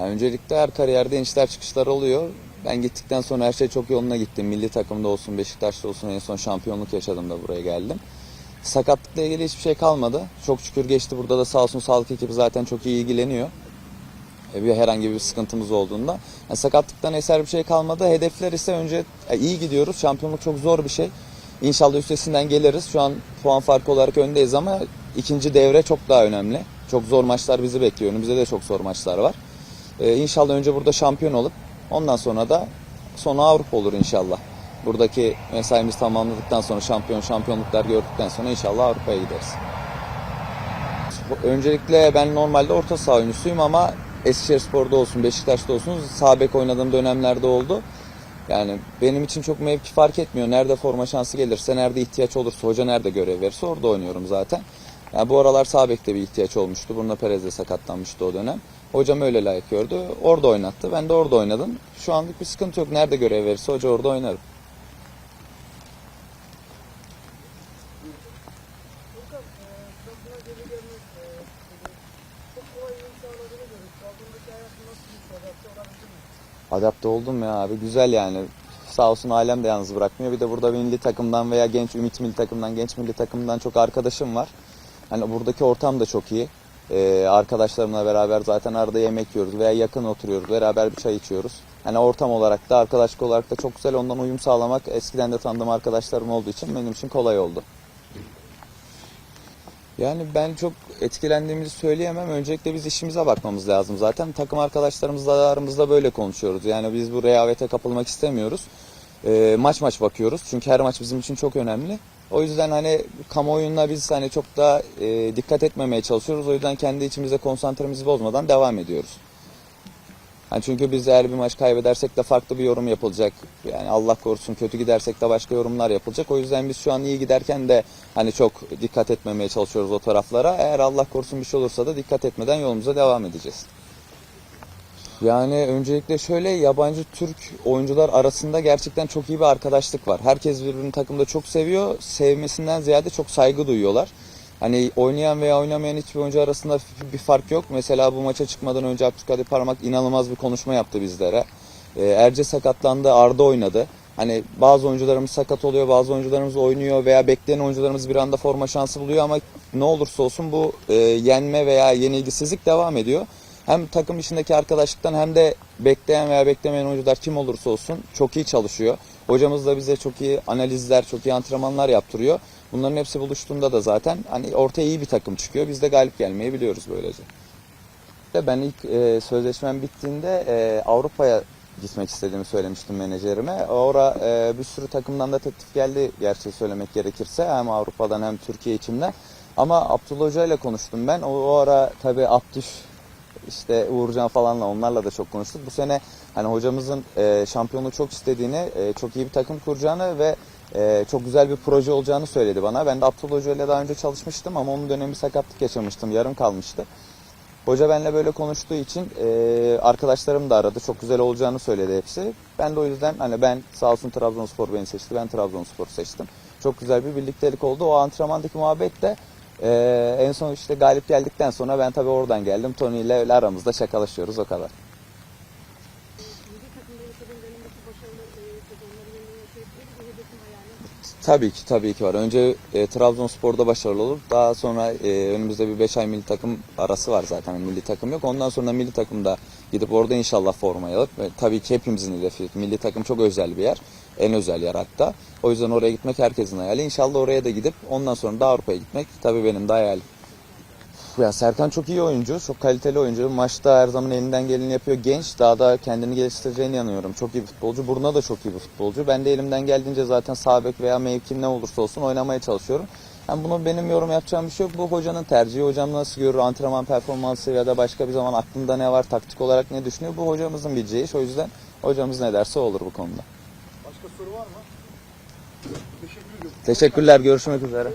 Yani öncelikle her kariyerde inişler çıkışlar oluyor. Ben gittikten sonra her şey çok yoluna gitti. Milli takımda olsun, Beşiktaş'ta olsun en son şampiyonluk yaşadım da buraya geldim. Sakatlıkla ilgili hiçbir şey kalmadı. Çok şükür geçti. Burada da sağ olsun sağlık ekibi zaten çok iyi ilgileniyor. E, Bir herhangi bir sıkıntımız olduğunda. Yani sakatlıktan eser bir şey kalmadı. Hedefler ise önce iyi gidiyoruz. Şampiyonluk çok zor bir şey. İnşallah üstesinden geliriz. Şu an puan farkı olarak öndeyiz ama ikinci devre çok daha önemli. Çok zor maçlar bizi bekliyor. Önümüzde de çok zor maçlar var. Ee, inşallah önce burada şampiyon olup ondan sonra da sonu Avrupa olur inşallah. Buradaki mesaimiz tamamladıktan sonra şampiyon şampiyonluklar gördükten sonra inşallah Avrupa'ya gideriz. Öncelikle ben normalde orta saha oyuncusuyum ama Eskişehirspor'da olsun, Beşiktaş'ta olsun sağ bek oynadığım dönemlerde oldu. Yani benim için çok mevki fark etmiyor. Nerede forma şansı gelirse, nerede ihtiyaç olursa, hoca nerede görev verirse orada oynuyorum zaten. Yani bu aralar sağ bir ihtiyaç olmuştu. Bruno Perez de sakatlanmıştı o dönem. Hocam öyle layık gördü. Orada oynattı. Ben de orada oynadım. Şu anlık bir sıkıntı yok. Nerede görev verirse hoca orada oynarım. Adapte oldum ya abi. Güzel yani. Sağ olsun ailem de yalnız bırakmıyor. Bir de burada milli takımdan veya genç ümit milli takımdan, genç milli takımdan çok arkadaşım var. Hani buradaki ortam da çok iyi. Ee, arkadaşlarımla beraber zaten arada yemek yiyoruz veya yakın oturuyoruz. Beraber bir çay içiyoruz. Hani ortam olarak da arkadaşlık olarak da çok güzel. Ondan uyum sağlamak eskiden de tanıdığım arkadaşlarım olduğu için benim için kolay oldu. Yani ben çok etkilendiğimizi söyleyemem. Öncelikle biz işimize bakmamız lazım. Zaten takım arkadaşlarımızla aramızda böyle konuşuyoruz. Yani biz bu rehavete kapılmak istemiyoruz. Ee, maç maç bakıyoruz. Çünkü her maç bizim için çok önemli. O yüzden hani kamuoyuna biz hani çok da e, dikkat etmemeye çalışıyoruz. O yüzden kendi içimizde konsantremizi bozmadan devam ediyoruz. Yani çünkü biz eğer bir maç kaybedersek de farklı bir yorum yapılacak. Yani Allah korusun kötü gidersek de başka yorumlar yapılacak. O yüzden biz şu an iyi giderken de hani çok dikkat etmemeye çalışıyoruz o taraflara. Eğer Allah korusun bir şey olursa da dikkat etmeden yolumuza devam edeceğiz. Yani öncelikle şöyle yabancı Türk oyuncular arasında gerçekten çok iyi bir arkadaşlık var. Herkes birbirini takımda çok seviyor. Sevmesinden ziyade çok saygı duyuyorlar. Hani oynayan veya oynamayan hiçbir oyuncu arasında bir fark yok. Mesela bu maça çıkmadan önce Abdülkadir Parmak inanılmaz bir konuşma yaptı bizlere. Ee, Erce sakatlandı, Arda oynadı. Hani bazı oyuncularımız sakat oluyor, bazı oyuncularımız oynuyor veya bekleyen oyuncularımız bir anda forma şansı buluyor ama ne olursa olsun bu e, yenme veya yenilgisizlik devam ediyor. Hem takım içindeki arkadaşlıktan hem de bekleyen veya beklemeyen oyuncular kim olursa olsun çok iyi çalışıyor. Hocamız da bize çok iyi analizler, çok iyi antrenmanlar yaptırıyor. Bunların hepsi buluştuğunda da zaten hani ortaya iyi bir takım çıkıyor. Biz de galip gelmeyi biliyoruz böylece. Ben ilk e, sözleşmem bittiğinde e, Avrupa'ya gitmek istediğimi söylemiştim menajerime. Orada e, bir sürü takımdan da teklif geldi gerçeği söylemek gerekirse. Hem Avrupa'dan hem Türkiye içinden. Ama Abdullah Hoca ile konuştum ben. O, o ara tabii Abdüş işte Uğurcan falanla onlarla da çok konuştuk. Bu sene hani hocamızın e, şampiyonu çok istediğini, e, çok iyi bir takım kuracağını ve e, çok güzel bir proje olacağını söyledi bana. Ben de Abdullah Hoca ile daha önce çalışmıştım ama onun dönemi sakatlık yaşamıştım. Yarım kalmıştı. Hoca benimle böyle konuştuğu için e, arkadaşlarım da aradı. Çok güzel olacağını söyledi hepsi. Ben de o yüzden hani ben sağ olsun Trabzonspor beni seçti. Ben Trabzonspor'u seçtim. Çok güzel bir birliktelik oldu. O antrenmandaki muhabbet de e, en son işte galip geldikten sonra ben tabii oradan geldim. Tony ile öyle aramızda şakalaşıyoruz o kadar. E. Tabii ki tabii ki var. Önce e, Trabzonspor'da başarılı olur. Daha sonra e, önümüzde bir 5 ay milli takım arası var zaten. Yani milli takım yok. Ondan sonra milli takımda gidip orada inşallah formayı alıp ve tabii ki hepimizin hedefi. Milli takım çok özel bir yer. En özel yer hatta. O yüzden oraya gitmek herkesin hayali. İnşallah oraya da gidip ondan sonra da Avrupa'ya gitmek tabii benim de hayalim. Ya Serkan çok iyi oyuncu, çok kaliteli oyuncu. Maçta her zaman elinden geleni yapıyor. Genç, daha da kendini geliştireceğine inanıyorum. Çok iyi bir futbolcu. Buruna da çok iyi bir futbolcu. Ben de elimden geldiğince zaten sağ veya mevkim ne olursa olsun oynamaya çalışıyorum. Yani bunu benim yorum yapacağım bir şey yok. Bu hocanın tercihi. Hocam nasıl görür, antrenman performansı ya da başka bir zaman aklında ne var, taktik olarak ne düşünüyor. Bu hocamızın bileceği iş. O yüzden hocamız ne derse olur bu konuda. Başka soru var mı? Teşekkür. Teşekkürler, görüşmek üzere.